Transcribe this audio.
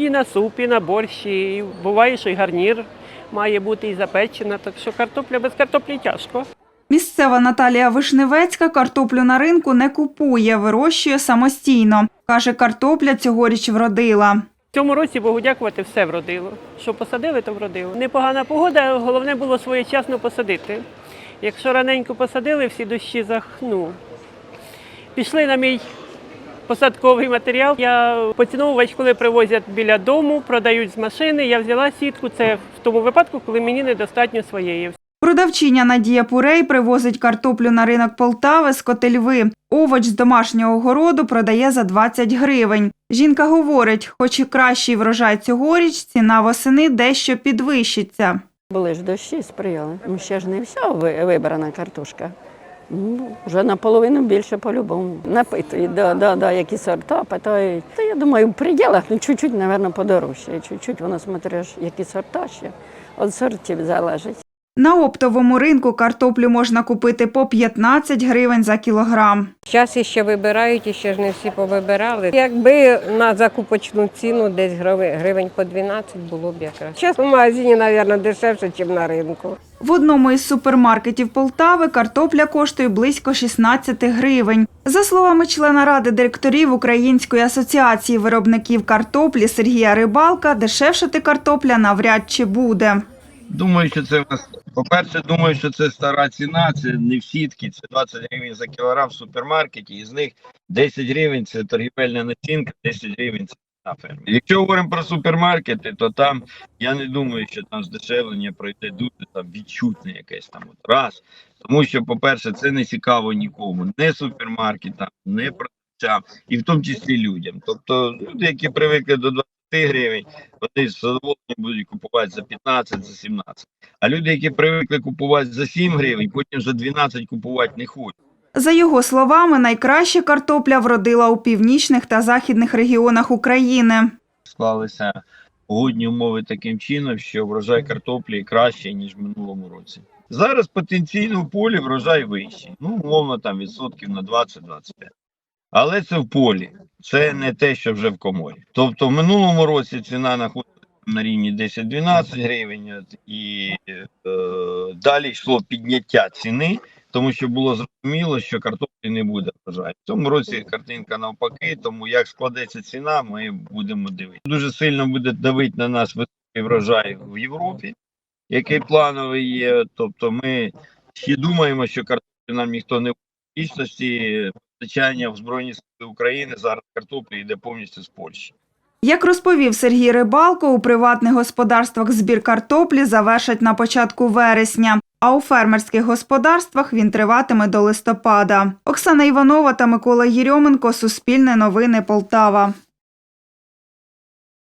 І на суп, і на борщ, і буває, що й гарнір має бути і запечена, так що картопля без картоплі тяжко. Місцева Наталія Вишневецька картоплю на ринку не купує, вирощує самостійно. Каже, картопля цьогоріч вродила. В цьому році, Богу дякувати, все вродило. Що посадили, то вродило. Непогана погода, головне було своєчасно посадити. Якщо раненько посадили, всі дощі захну. Пішли на мій посадковий матеріал. Я поціновувач, коли привозять біля дому, продають з машини. Я взяла сітку. Це в тому випадку, коли мені недостатньо своєї. Продавчиня Надія Пурей привозить картоплю на ринок Полтави з Котельви. Овоч з домашнього городу продає за 20 гривень. Жінка говорить, хоч і кращий врожай цьогоріч, ціна восени дещо підвищиться. Були ж дощі сприяли. Ну, ще ж не вся вибрана картошка. Ну, вже наполовину більше по-любому. Напитують, да, да, да, які сорта, питають. Та я думаю, в пределах, ну чуть-чуть, мабуть, подорожче. Чуть-чуть воно смотриш, які сорта ще. Від сортів залежить. На оптовому ринку картоплю можна купити по 15 гривень за кілограм. Зараз іще вибирають, і ще ж не всі повибирали. Якби на закупочну ціну десь гривень, по 12 було б якраз. Зараз в магазині, мабуть, дешевше, ніж на ринку. В одному із супермаркетів Полтави картопля коштує близько 16 гривень. За словами члена ради директорів Української асоціації виробників картоплі Сергія Рибалка, дешевшати картопля навряд чи буде. Думаю, що це в нас. По-перше, думаю, що це стара ціна, це не в сітки, це 20 гривень за кілограм в супермаркеті, із них 10 гривень це торгівельна націнка, 10 гривень це на фермі. Якщо говоримо про супермаркети, то там я не думаю, що там здешевлення пройде дуже там відчутне якесь там от раз. Тому що, по-перше, це не цікаво нікому, не супермаркетам, не продавцям, і в тому числі людям. Тобто люди, які привикли до 20 гривень, вони з будуть купувати за 15, за 17. А люди, які привикли купувати за 7 гривень, потім за 12 купувати не хочуть. За його словами, найкраще картопля вродила у північних та західних регіонах України. Склалися погодні умови таким чином, що врожай картоплі краще, ніж в минулому році. Зараз потенційно в полі врожай вищий. Ну, умовно, там відсотків на 20-25. Але це в полі, це не те, що вже в коморі. Тобто в минулому році ціна знаходилася на рівні 10-12 гривень, і е, далі йшло підняття ціни, тому що було зрозуміло, що картоплі не буде врожаю. В цьому році картинка навпаки, тому як складеться ціна, ми будемо дивитися. Дуже сильно буде давити на нас високий врожай в Європі, який плановий є. Тобто ми ще думаємо, що картоплю нам ніхто не в дійсності постачання в Збройні Сили України зараз картоплі йде повністю з Польщі. Як розповів Сергій Рибалко, у приватних господарствах збір картоплі завершать на початку вересня, а у фермерських господарствах він триватиме до листопада. Оксана Іванова та Микола Єрьоменко, Суспільне новини Полтава.